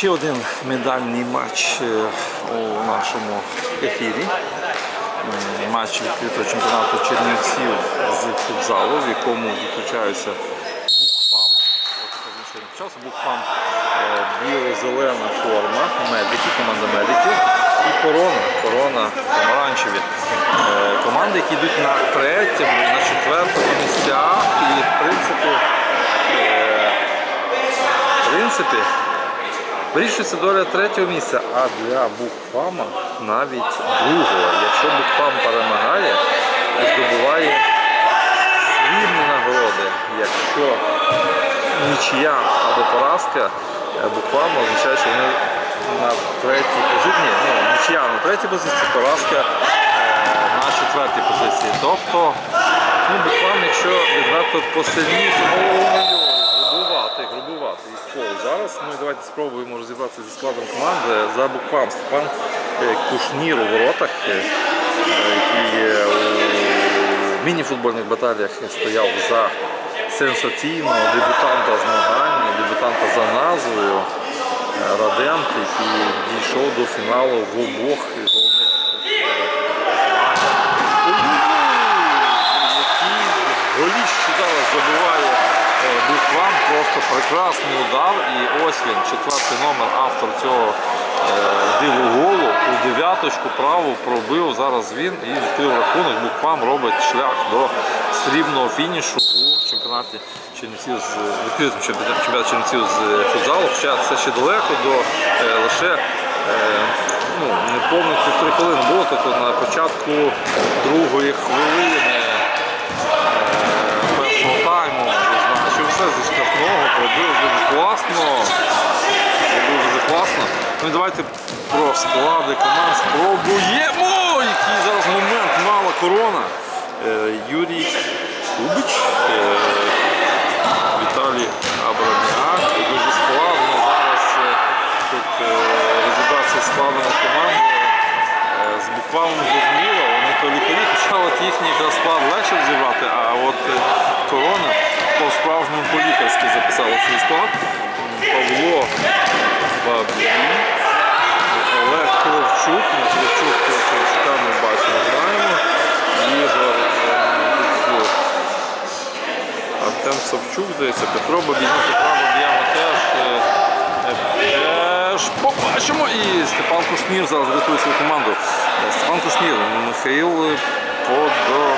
ще один медальний матч е, у нашому ефірі. Матч відкритого чемпіонату Чернівців з футзалу, в якому зустрічаються Букфам. Він. Букфам е, біло-зелена форма, медики, команда медиків. І корона, корона помаранчеві. Е, Команди, які йдуть на третьому, на четвертому місцях. І в принципі, в принципі, Вирішується доля третього місця, а для Букфама навіть другого. Якщо Букфам перемагає, здобуває срібні нагороди. Якщо нічия або поразка е, Букфама означає, що вони на третій позиції. Ну, нічия на третій позиції, поразка е, на четвертій позиції. Тобто, ну, Букфам, якщо відверто посильніше, ой-ой-ой, грубувати, грубувати. І фол зараз. І давайте спробуємо розібратися зі складом команди за Букфам. Степан е, Кушнір у воротах, е, е, який е, у міні-футбольних баталіях стояв за сенсаційного дебютанта змагань, дебютанта за назвою е, Радент, який дійшов до фіналу в обох головних який голіще зараз забиває е, Буквам, просто прекрасний удар. І ось він, четвертий номер, автор цього е, дивоголу. У дев'яточку праву пробив зараз він і відкрив рахунок. Буквам робить шлях до срібного фінішу у чемпіонаті Чернівців з відкритому чемпіонаті Чернівців з футзалу. Хоча це ще далеко до е, лише. е, ну, неповних півтори хвилини було, тобто на початку другої хвилини е, першого тайму що все пробив дуже класно. Пробив дуже класно. Ну і давайте про склади команд спробуємо. Який зараз момент мала корона. Е, Юрій Кубич, е, Віталій Абрамяк. Дуже складно зараз е, тут розібратися з складами. Е, З буквально зрозуміло, вони то лікарі, хоча от їхній склад легше розібрати, а от е, корона по-справжньому по-лікарськи записала свій склад. Павло Бабій, Олег Кравчук, ну, Кравчук, Кравчука ми бачимо, знаємо. Ігор е, Артем Савчук, здається, Петро Бабій, ну, Петра Бабіяна теж. е, е, побачимо і Степан Кушнір зараз рятує свою команду. Е, Степан Кушнір, Михаїл е, Подо.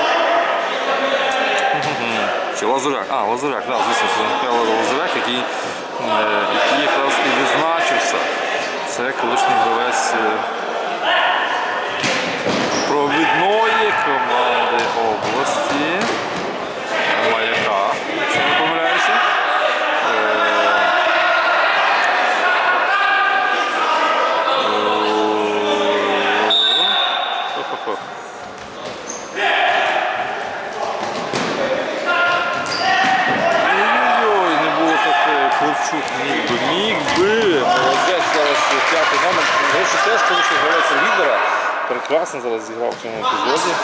Чи Лазуряк? А, Лазуряк, да, звісно, це Михайло Лазуряк, який, е, який якраз і відзначився. Це колишній гравець провідної команди області. Маяка, Прекрасно зараз зіграв в цьому епізоді.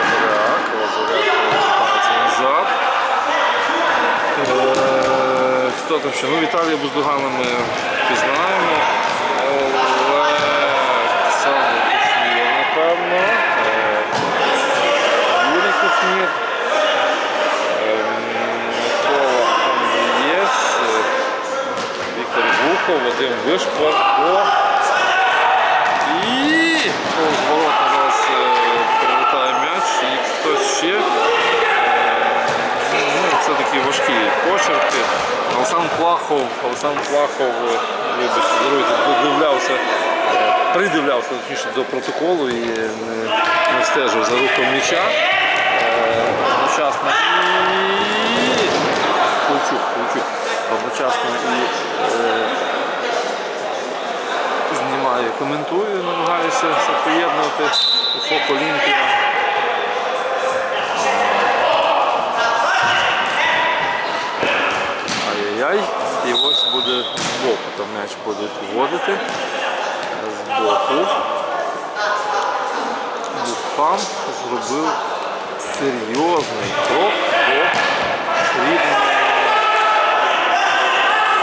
Лазаряк, Лазаряк повертається назад. Е, Хто там ще? Ну, Віталія Буздугана ми пізнаємо. Олександр Кушнір, напевно. Е, Юрій Кушнір. Е, Микола Андрієць. е, Віктор Бухов, Вадим Вишкварко. І повз ворота зараз е, прилітає м'яч і хтось ще. Е, Ну, це такі важкі почерки. Олександр Е, даруйте, додивлявся, е, придивлявся точніше до протоколу і не, не встежив за рухом м'яча. Е, Одночасно і Ковчук. Одночасно і е, знімаю, коментую, намагаюся поєднувати у Олімпія. яй і ось буде з боку, там м'яч будуть вводити з боку. Бухфам зробив серйозний крок до срібного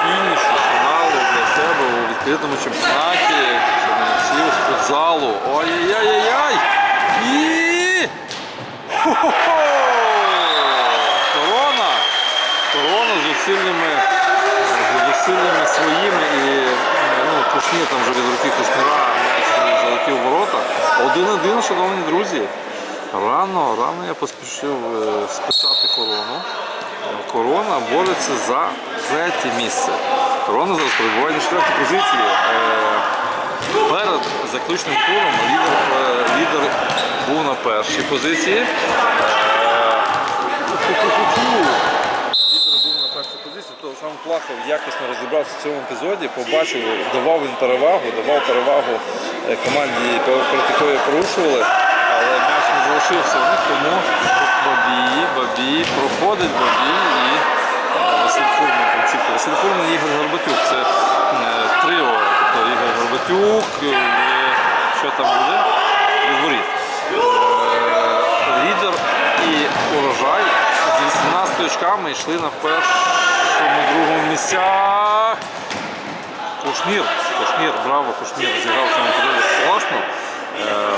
фінішу фіналу для себе у відкритому чемпіонаті Че не всі з футзалу. Ой-яй-яй-яй! І... Корона! Корона з усильним зусиллями своїми і ну, Кушнір там вже від руки Кушнира м'яч залетів ворота. Один-один, шановні друзі. Рано, рано я поспішив е, списати корону. Корона бореться за третє місце. Корона зараз перебуває на четвертій позиції. Е, Перед заключним туром лідер, е, лідер був на першій позиції. Е, Лідер був на першій позиції, то сам Плахов якісно розібрався в цьому епізоді, побачив, давав він перевагу, давав перевагу е, команді, проти якої порушували, але м'яч не залишився у них, тому Бабій, Бабій, проходить Бабій і е, Василь Фурман Кончівка. Василь Фурман і Ігор Горбатюк. Це е, трио, тобто Ігор Горбатюк, що там буде? Від. Е, Лідер і урожай з 18 очками йшли на першому другому місцях. Кушнір, Кушнір, браво, Кушнір зіграв цьому епізоді класно. Е,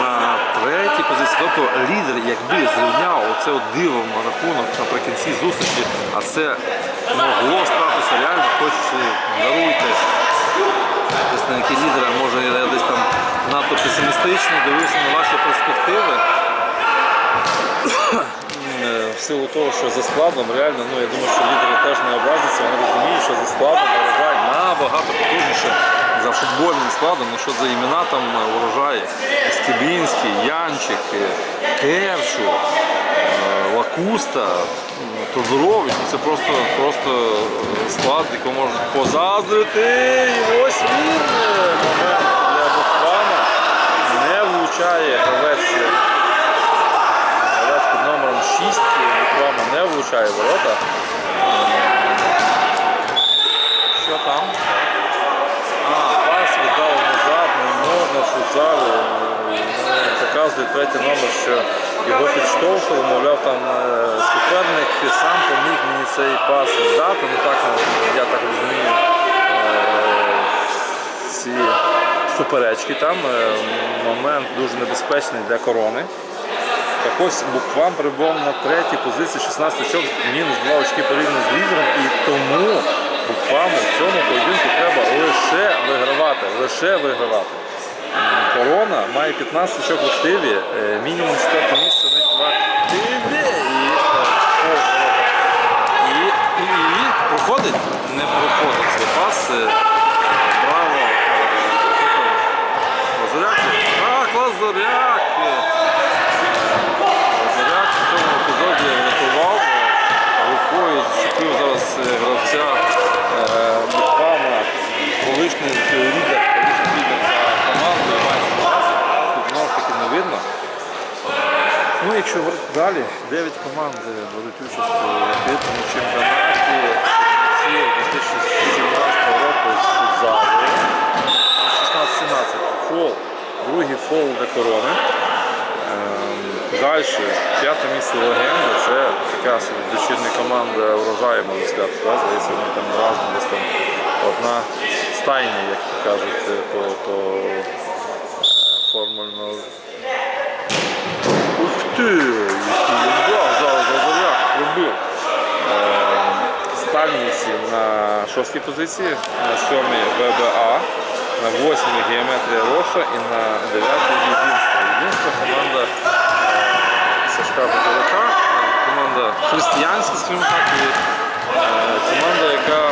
на третій позиції, тобто лідер якби зрівняв оце от диво на рахунок наприкінці зустрічі, а це могло статися реально, хоч е, даруйте представники лідера, може я десь там надто песимістично дивився на ваші перспективи. Е, В силу того, що за складом реально, ну я думаю, що лідери теж не образяться, вони розуміють, що за складом урожай набагато потужніше за футбольним складом, ну що за імена там е, урожаї. Скибінський, Янчик, е, Кершу, Лакуста, м, Тодорович. Ну, Це просто, просто склад, якого можна позаздрити. І ось він для Буквана. Не влучає гравець. е, Гравець під номером 6 буквально не влучає ворота. Що там? А, пас віддав назад, не можна Футзалу. Показує третій номер, що його підштовхували, мовляв, там е, суперник сам поміг мені цей пас віддати. Ну так, я так розумію, е, ці суперечки там. Е, Момент дуже небезпечний для корони. Так ось Буквам перебував на третій позиції 16 очок, мінус 2 очки порівняно з лідером. І тому Букваму в цьому поєдинку треба лише вигравати. Лише вигравати. Корона має 15 очок в активі, е, мінімум 4 місце них в активі. І, е, проходить? Не проходить цей пас. Е, Браво. Е, хто там? Лазаряк? Так, Лазаряк! Заряд в цьому епізоді рятував, рукою зачепив е, гравця е, колишній лідер, колишній лідер за команду, майже знову таки не видно. Ну, якщо далі, 9 команд е, беруть участь у відкритому чемпіонаті ці 2017 року з футзалу. 16-17 фол, другий фол для корони. Далі, п'яте місце легенда, це така дочірня команда урожаю, можна сказати. Так? Здається, вони там разом десь там одна стайня, як то кажуть, е, по, по е, формульно. Ух ти! Який удар зараз Лазаряк пробив. Е, на шостій позиції, на сьомій ВБА, на восьмій геометрія Роша і на дев'ятій єдинство. Єдинство команда е, Сашка Базовика, команда християнська, скажімо так, і е, команда, яка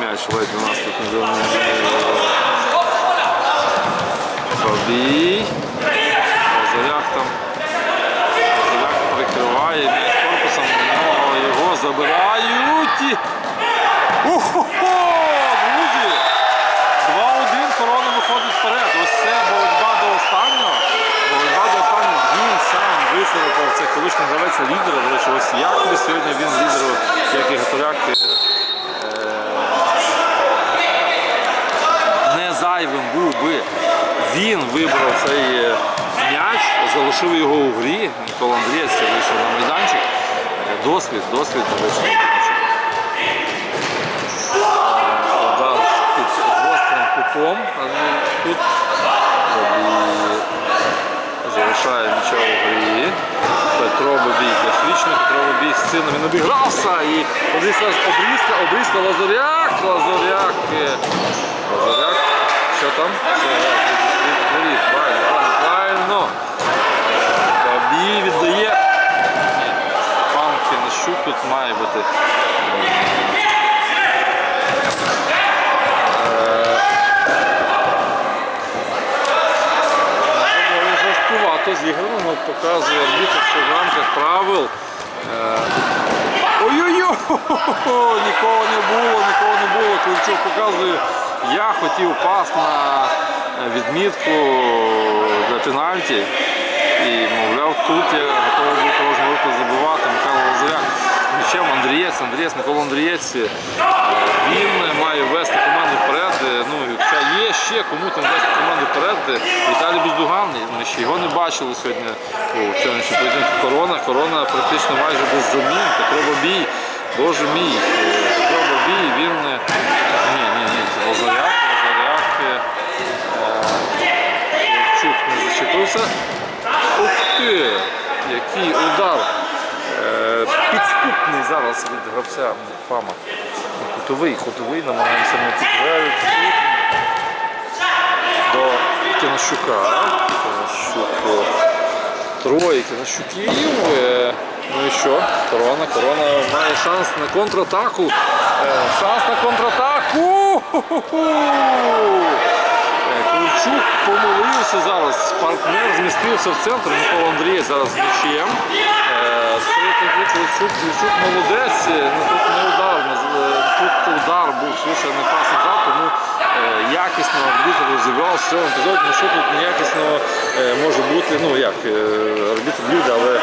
м'яч ледь у нас тут не. Бабій. Заряг там. Заряг прикриває м'яч корпусом, але його забирають. Ухо-хо! Друзі! 2-1 корона виходить вперед. Ось це боротьба до останнього. Боротьба до останнього. Він сам висилив цей колишній гравець лідера. До речі, ось якби сьогодні він лідеру, як і Гатуряк, е, не зайвим був би. Він вибрав цей е, м'яч, залишив його у грі. Микола Андрієць вийшов на майданчик. Е, Досвід, досвід, до речі. Удар під гострим кутом. Тут залишає м'яча у грі. Петро Бабій, досвідчений Петро Бабій з сином. Він обігрався і подивіться, обрізка, обрізка, Лазаряк, Лазаряк. е, що там? Це правильно, правильно. Е, віддає. Пан Фінощук тут має бути. Доволі жорсткувато зіграно, але показує арбітр, що в рамках правил. е, Ой-ой-ой! Нікого не було, нікого не було. Клинчук показує, я хотів пас на відмітку для пенальті. І, мовляв, тут я готовий був того ж забивати Михайло Лазаряк. Мічем Андрієць, Андрієць, Микола Андрієць. е, Він має вести команду вперед. е, Ну, ще кому там вести команду вперед, е, Віталій Бездуган. Ми ще його не бачили сьогодні у цьому поєдинку корона. Корона практично майже без замін. Петро Бабій, боже мій, Петро Бабій, він. е, Ні, ні, ні, Лазаряк, Лазаряк. е, Чук не зачепився. Ух ти! Який удар! Е, Підступний зараз від гравця Фама. Кутовий, кутовий, намагаємося не підтвердити. До Кінощука. Кінощук. Троє Кінощуків. Е, Ну і що? Корона, корона має шанс на контратаку. Е, Шанс на контратаку! Е, Ковальчук помилився зараз. Партнер змістився в центр. Микола Андрій зараз з м'ячем. Ковальчук молодець. Ну, тут не удар. Тут удар був слушай, не пас тому е, якісно арбітр розібрав в цьому епізоді. Ну що тут неякісно е, може бути, ну як, е, арбітр люди, але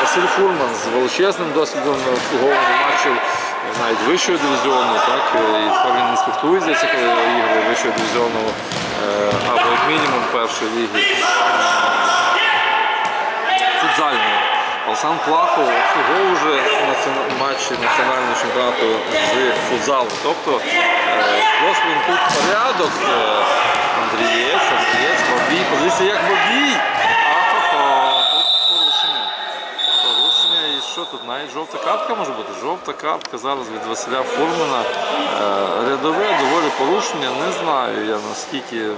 Василь Фурман з величезним досвідом обслуговування матчів навіть вищого дивізіону, так, і тепер він інспектує здається, коли ігри вищого дивізіону або як мінімум першої ліги футзальної. Олександр Плахов обслуговує націона- матчі національного чемпіонату з футзалу. Тобто з тут порядок. Е, Андрієць, Андрієць, Бабій. Подивіться, як Бабій. Ахо, тут порушення. Порушення і що тут? Навіть жовта картка може бути. Жовта картка зараз від Василя Фурмана. Е, Рядове доволі порушення. Не знаю я наскільки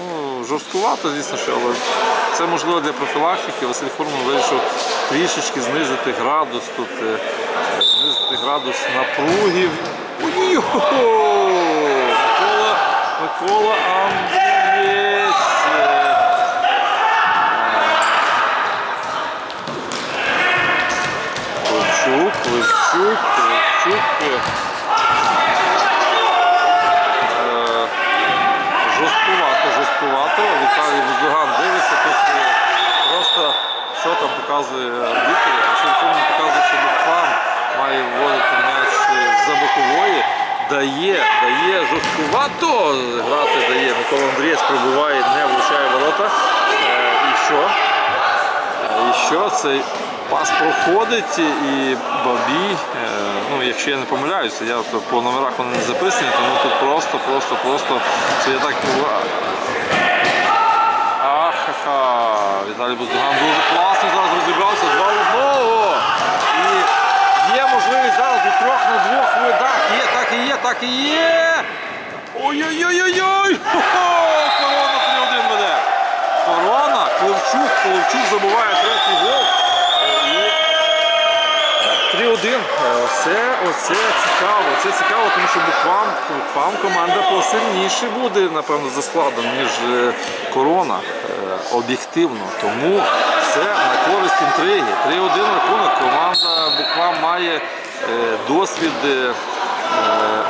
ну, жорсткувато, звісно, що, але це можливо для профілактики. Василь Фурман вирішив трішечки знизити градус тут, е, знизити градус напруги. Ой, Микола, Андрієць. Ковчук, Ковчук. Е, Жорсткувато, жорсткувато. Віталій Воздуган дивиться тут е, просто що там показує арбітр. Василь показує, що Букфан має вводити м'яч за бокової. Дає, дає жорсткувато грати дає. Микола Андрієць пробиває, не влучає ворота. Е, І що? І що цей пас проходить і Бабій, е, ну якщо я не помиляюся, я по номерах вони не записані, тому тут просто, просто, просто це я так. Ахаха, Віталій Буздуган дуже класно зараз розібрався два в одного. І є можливість зараз у трьох на двох видах. Є, так і є, так і є. Ой-ой-ой-ой-ой! Корона 3-1 веде. Корона, Клевчук, Клевчук забуває третій гол. І 3-1. Е, Оце, оце цікаво. Це цікаво, тому що буквам, буквам команда посильніше буде, напевно, за складом, ніж е, корона. Е, Об'єктивно. Тому це на користь інтриги. 3-1 рахунок. Команда буквам має е, досвід. е, е,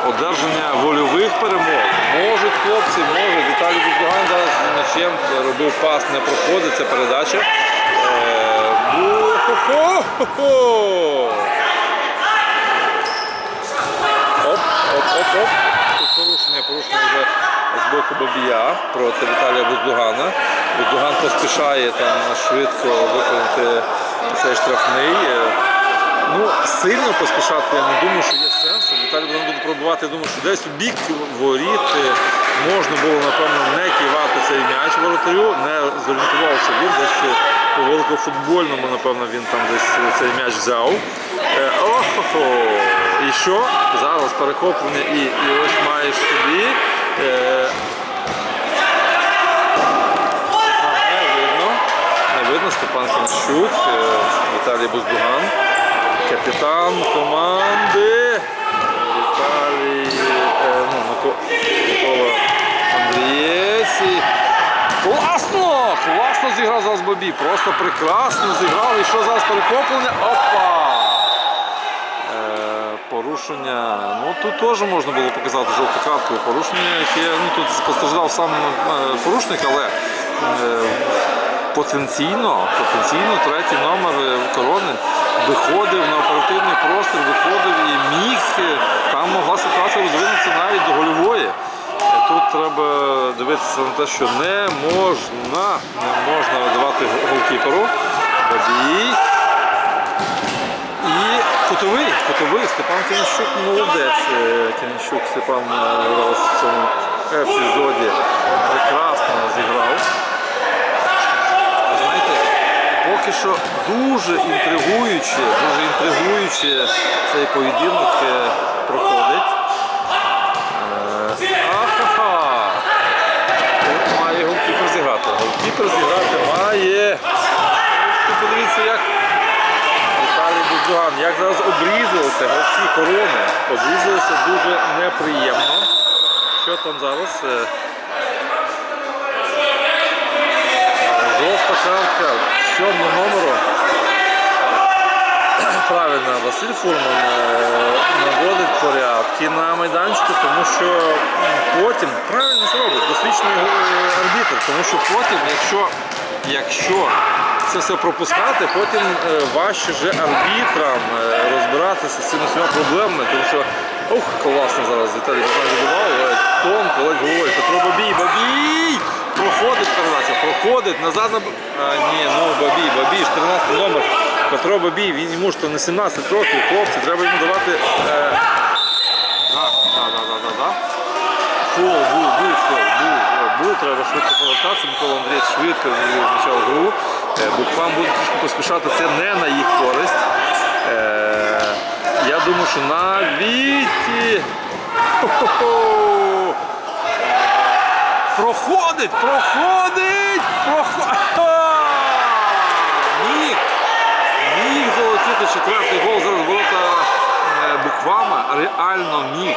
Одержання вольових перемог. Можуть хлопці, можуть. Віталій Буздуган зараз м'ячем робив пас, не проходить, це передача. Е, бу-хо-хо-хо-хо! Оп, оп, оп, оп. Порушення, порушення вже з боку Бабія проти Віталія Буздугана. Буздуган поспішає там швидко виконати цей штрафний. Е, Ну, сильно поспішати я не думаю, що є сенсом. Віталій Буздуган буде пробувати, думаю, що десь у бік воріт е, можна було, напевно, не кивати цей м'яч воротарю, не зорієнтувався він, десь по великофутбольному, напевно, він там десь цей м'яч взяв. Е, Охо! І що? Зараз перехоплення і, і ось маєш собі. Е, а, не видно. Не видно Степан Хінчук, е, Віталій Буздуган, капітан команди. Віталій е, ну, Микола Андрієць. Класно! Класно зіграв зараз Бобі. Просто прекрасно зіграв. І що зараз перехоплення? Опа! Е, порушення. Ну тут теж можна було показати жовту картку. Порушення, яке ну, тут постраждав сам порушник, але потенційно, потенційно третій номер е, корони виходив на оперативний простір, виходив і міг. е, Там могла ситуація розвинутися навіть до гольової. Е, Тут треба дивитися на те, що не можна, не можна давати голкіперу. Бабій. І кутовий, кутовий, Степан Кінщук молодець. Кінщук Степан е, в цьому епізоді прекрасно зіграв. Поки що дуже інтригуюче, дуже інтригуюче цей поєдинок е, проходить. Е, Ахаха! Тут має голкіпер зіграти. Голкіпер зіграти має. Подивіться, як Віталій Буздуган, як зараз обрізалися гравці корони. Обрізалися дуже неприємно. Що там зараз? Е, Жовта картка сьомого номеру. Правильно, Василь Фурман е, наводить порядки на майданчику, тому що потім правильно зробить досвідчений е, арбітр, тому що потім, якщо, якщо це все пропускати, потім е, важче вже арбітрам розбиратися з цими всіма проблемами, тому що ух, класно зараз Віталій Богдан відбував, тонко, ледь головою. Петро Бабій, Бабій! Проходить передача, проходить, назад на... А, ні, ну Бабій, Бабій, 14 номер. Петро Бабій, він йому то не 17 років, хлопці, треба йому давати. Е... Так, так, так, так, так. Фол, був, був, фол, був, був, треба швидко повертатися. Микола Андрійович швидко почав гру. Е, Буквам буде трішки поспішати, це не на їх користь. Е, я думаю, що навіть. Хо-хо-хо! Проходить, проходить, проходить. Міг, міг залетіти четвертий гол. Зараз ворота Буквама! буквами реально міг.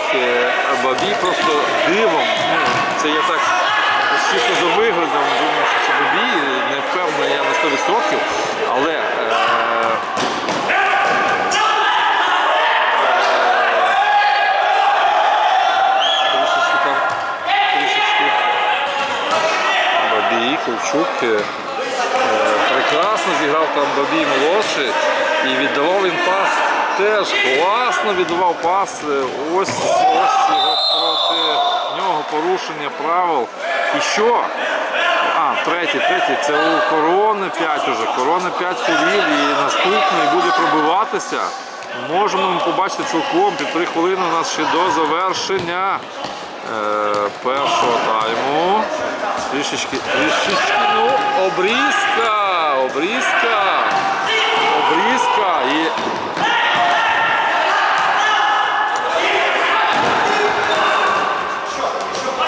Бабі просто дивом. Ну, це я так чисто за виглядом думаю, це Бабій. Не впевнений я на 100%. Але е, трішечки там, трішечки Бабій, Ковчук. е, е, Прекрасно зіграв там Бабій молодший і віддавав він пас. Теж класно пас. Е, Ось ось його проти нього порушення правил. І що? А, третій, третій. Це у корони 5 уже. Корона 5 ходів і наступний буде пробиватися. Можемо побачити цілком півтори хвилини у нас ще до завершення е, першого тайму. Трішечки, трішечки, ну, обрізка, обрізка, обрізка і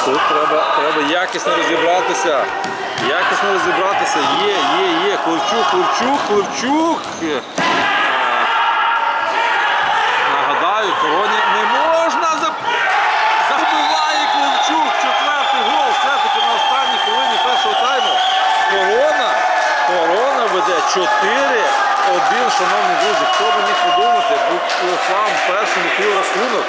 Тут треба, треба якісно розібратися. Якісно розібратися. Є, є, є. Клевчук, Клевчук. Е, Нагадаю, короні не можна заб... забиває Клевчук. Четвертий гол. Все-таки на останній хвилині першого тайму. Корона, корона веде 4-1, шановні друзі. Хто би міг подумати, Буклофам першим відкрив рахунок.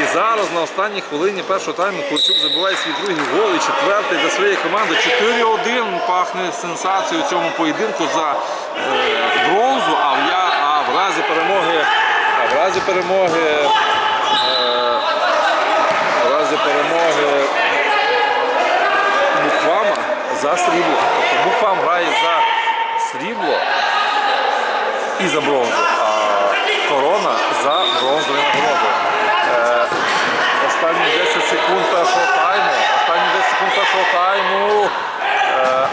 І зараз на останній хвилині першого тайму Клочук забиває свій другий гол і четвертий для своєї команди. 4-1 пахне сенсацією цьому поєдинку за е, бронзу, а в, а разі перемоги, а в разі перемоги, е, в разі перемоги Буквама за срібло. Тобто Буквам грає за срібло і за бронзу, а корона за бронзові нагороди. Останні 10 секунд першого тайму. Останні 10 секунд першого тайму. Е,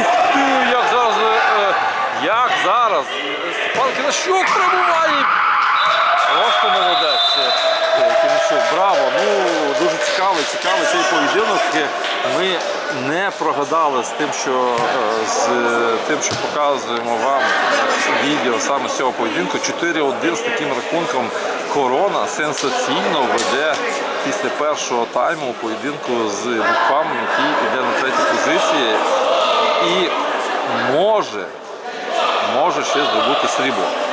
ух ти, як зараз е, Кінощук пробуває. Просто молодець. е, браво. Ну, дуже цікавий, цікавий цей поєдинок. Ми не прогадали з тим, що з тим, що показуємо вам відео саме з цього поєдинку. 4-1 з таким рахунком корона сенсаційно веде після першого тайму поєдинку з Букфам, який йде на третій позиції і може може ще здобути срібло.